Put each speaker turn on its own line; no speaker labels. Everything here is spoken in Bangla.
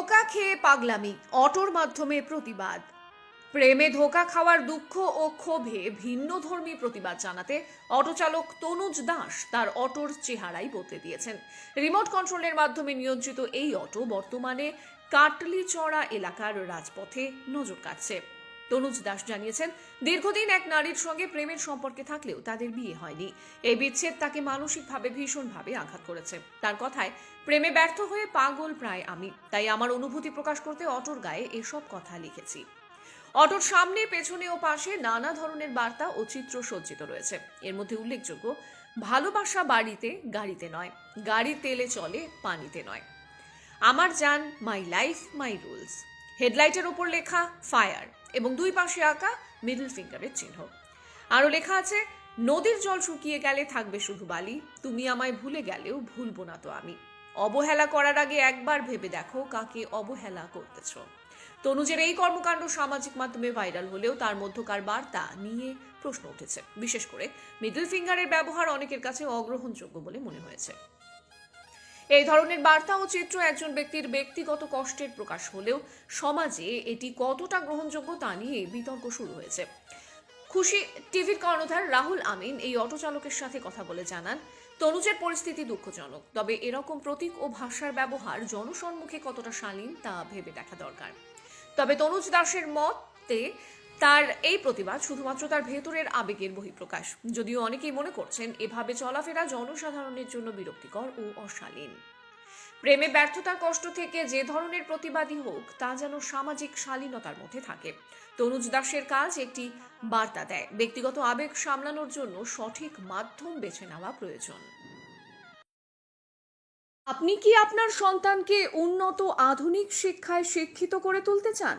ধোকা খেয়ে পাগলামি, অটোর মাধ্যমে প্রতিবাদ। প্রেমে ধোকা খাওয়ার দুঃখ ও ক্ষোভে ভিন্ন ধর্মী প্রতিবাদ জানাতে অটোচালক তনুজ দাস তার অটোর চেহারাই বদলে দিয়েছেন। রিমোট কন্ট্রোলের মাধ্যমে নিয়ন্ত্রিত এই অটো বর্তমানে কাটলিচড়া এলাকার রাজপথে নজর কাটছে তনুজ দাস জানিয়েছেন, দীর্ঘদিন এক নারীর সঙ্গে প্রেমের সম্পর্কে থাকলেও তাদের বিয়ে হয়নি। এই বিচ্ছেদ তাকে মানসিকভাবে ভীষণভাবে আঘাত করেছে। তার কথায়, প্রেমে ব্যর্থ হয়ে পাগল প্রায় আমি, তাই আমার অনুভূতি প্রকাশ করতে অটোর গায়ে এসব কথা লিখেছি। অটোর সামনে, পেছনে ও পাশে নানা ধরনের বার্তা ও চিত্র সজ্জিত রয়েছে। এর মধ্যে উল্লেখযোগ্য, ভালোবাসা বাড়িতে, গাড়িতে নয়। গাড়ি তেলে চলে, পানিতে নয়। আমার জান, মাই লাইফ, মাই রুলস। হেডলাইটের ওপর লেখা, ফায়ার। এবং দুই পাশে আঁকা মিডল ফিঙ্গারের চিহ্ন। আরও লেখা আছে, নদীর জল শুকিয়ে গেলে থাকবে শুধু বালি, তুমি আমায় ভুলে গেলেও ভুলবো না তো আমি। অবহেলা করার আগে একবার ভেবে দেখো কাকে অবহেলা করতেছ। তনুজের এই কর্মকাণ্ড সামাজিক মাধ্যমে ভাইরাল হলেও তার মধ্যকার বার্তা নিয়ে প্রশ্ন উঠেছে। বিশেষ করে মিডল ফিঙ্গারের ব্যবহার অনেকের কাছে অগ্রহণযোগ্য বলে মনে হয়েছে। এই ধরনের বার্তা ও চিত্র একজন ব্যক্তির ব্যক্তিগত কষ্টের প্রকাশ হলেও সমাজে এটি কতটা গ্রহণযোগ্য তা নিয়ে বিতর্ক শুরু হয়েছে। খুশি টিভির কর্ণধার রাহুল আমিন এই অটো চালকের সাথে কথা বলে জানান, তনুজের পরিস্থিতি দুঃখজনক, তবে এরকম প্রতীক ও ভাষার ব্যবহার জনসম্মুখে কতটা শালীন তা ভেবে দেখা দরকার। তবে তনুজ দাসের মতে তার এই প্রতিবাদ শুধুমাত্র তার ভেতরের আবেগের বহিঃপ্রকাশ। যদিও অনেকেই মনে করছেন, এভাবে চলাফেরা জনসাধারণের জন্য বিরক্তিকর ও অশালীন। প্রেমে ব্যর্থতার কষ্ট থেকে যে ধরনের প্রতিবাদী হোক, তা যেন সামাজিক শালীনতার মধ্যে থাকে। তনুজ দাসের কাজ একটি বার্তা দেয়। ব্যক্তিগত আবেগ সামলানোর জন্য সঠিক মাধ্যম বেছে নেওয়া প্রয়োজন। আপনি কি আপনার সন্তানকে উন্নত আধুনিক শিক্ষায় শিক্ষিত করে তুলতে চান?